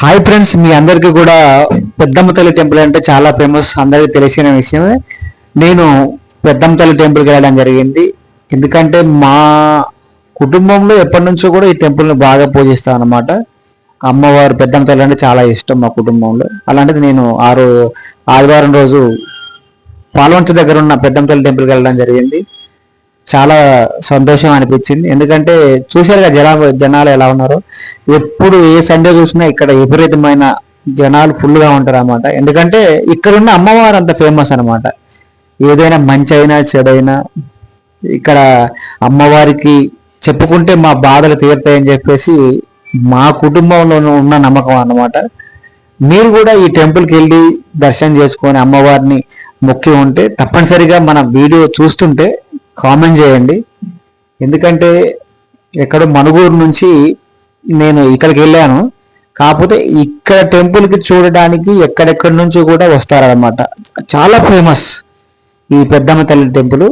Hi friends మీ అందరికీ కూడా పెద్దమ్మ తల్లి టెంపుల్ అంటే చాలా ఫేమస్ అందరికీ తెలిసిన విషయమే. నేను పెద్దమ్మ తల్లి టెంపుల్కి వెళ్ళడం జరిగింది. ఎందుకంటే మా కుటుంబంలో ఎప్పటి నుంచో కూడా ఈ టెంపుల్ని బాగా పూజిస్తాను అనమాట అమ్మవారు పెద్దమ్మ తల్లి అంటే చాలా ఇష్టం మా కుటుంబంలో. అలాంటిది నేను ఆరు ఆదివారం రోజు పాల్వంచ దగ్గర ఉన్న పెద్దమ్మ తల్లి టెంపుల్కి వెళ్ళడం జరిగింది. చాలా సంతోషం అనిపించింది. ఎందుకంటే చూశారుగా జనా జనాలు ఎలా ఉన్నారో. ఎప్పుడు ఏ సండే చూసినా ఇక్కడ విపరీతమైన జనాలు ఫుల్గా ఉంటారు అనమాట ఎందుకంటే ఇక్కడ ఉన్న అమ్మవారు అంత ఫేమస్ అనమాట ఏదైనా మంచి అయినా చెడైనా ఇక్కడ అమ్మవారికి చెప్పుకుంటే మా బాధలు తీరుతాయని చెప్పేసి మా కుటుంబంలో ఉన్న నమ్మకం అన్నమాట. మీరు కూడా ఈ టెంపుల్కి వెళ్ళి దర్శనం చేసుకొని అమ్మవారిని మొక్కి ఉంటే తప్పనిసరిగా మన వీడియో చూస్తుంటే కామెంట్ చేయండి. ఎందుకంటే ఎక్కడ మనుగూరు నుంచి నేను ఇక్కడికి వెళ్ళాను. కాకపోతే ఇక్కడ టెంపుల్కి చూడడానికి ఎక్కడెక్కడి నుంచి కూడా వస్తారనమాట చాలా ఫేమస్ ఈ పెద్దమ్మ తల్లి టెంపుల్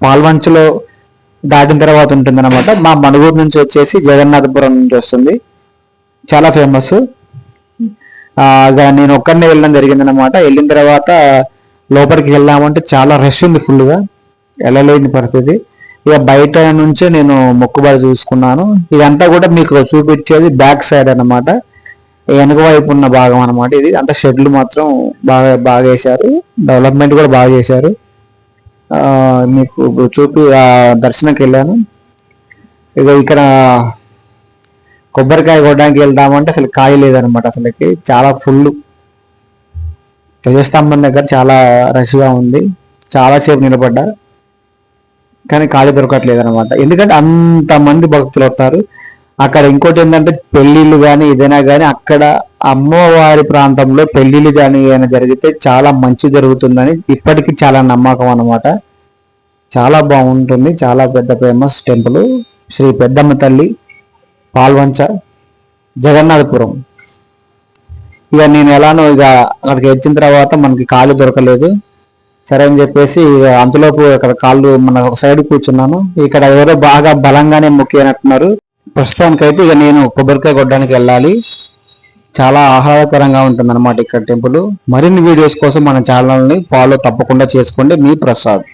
పాల్వంచలో దాటిన తర్వాత ఉంటుందన్నమాట. మా మణుగూరు నుంచి వచ్చేసి జగన్నాథపురం నుంచి వస్తుంది. చాలా ఫేమస్ నేను ఒక్కరినే వెళ్ళడం జరిగిందనమాట వెళ్ళిన తర్వాత లోపలికి వెళ్దామంటే చాలా రష్ ఉంది ఫుల్గా వెళ్ళలేని పరిస్థితి. ఇక బయట నుంచే నేను మొక్కుబడి చూసుకున్నాను. ఇదంతా కూడా మీకు చూపించేది బ్యాక్ సైడ్ అనమాట వెనుక వైపు ఉన్న భాగం అనమాట ఇది. అంత షెడ్లు మాత్రం బాగా బాగా వేశారు. డెవలప్మెంట్ కూడా బాగా చేశారు. మీకు చూపి దర్శనంకి వెళ్ళాను. ఇక ఇక్కడ కొబ్బరికాయ కొట్టడానికి వెళ్దామంటే అసలు కాయ లేదనమాట అసలుకి. చాలా ఫుల్. ధ్వజస్తంభం దగ్గర చాలా రష్గా ఉంది. చాలాసేపు నిలబడ్డా. కానీ ఖాళీ దొరకట్లేదు అనమాట ఎందుకంటే అంతమంది భక్తులు వస్తారు. అక్కడ ఇంకోటి ఏంటంటే పెళ్ళిళ్ళు కానీ ఏదైనా కానీ అక్కడ అమ్మవారి ప్రాంతంలో పెళ్ళిళ్ళు కానీ ఏమైనా జరిగితే చాలా మంచి జరుగుతుందని ఇప్పటికీ చాలా నమ్మకం అనమాట చాలా బాగుంటుంది. చాలా పెద్ద ఫేమస్ టెంపుల్. శ్రీ పెద్దమ్మ తల్లి పాల్వంచ జగన్నాథపురం. ఇక నేను ఎలానో ఇక అక్కడికి వచ్చిన తర్వాత మనకి ఖాళీ దొరకలేదు. సరే అని చెప్పేసి అంతలోపు ఇక్కడ కాళ్ళు మన ఒక సైడ్ కూర్చున్నాను. ఇక్కడ ఎవరో బాగా బలంగానే మొక్కినట్టున్నారు. ప్రస్తుతానికైతే ఇక నేను కొబ్బరికాయ కొట్టడానికి వెళ్ళాలి. చాలా ఆహ్లాదకరంగా ఉంటుందన్నమాట ఇక్కడ టెంపుల్. మరిన్ని వీడియోస్ కోసం మన ఛానల్ని ఫాలో తప్పకుండా చేసుకోండి. మీ ప్రసాద్.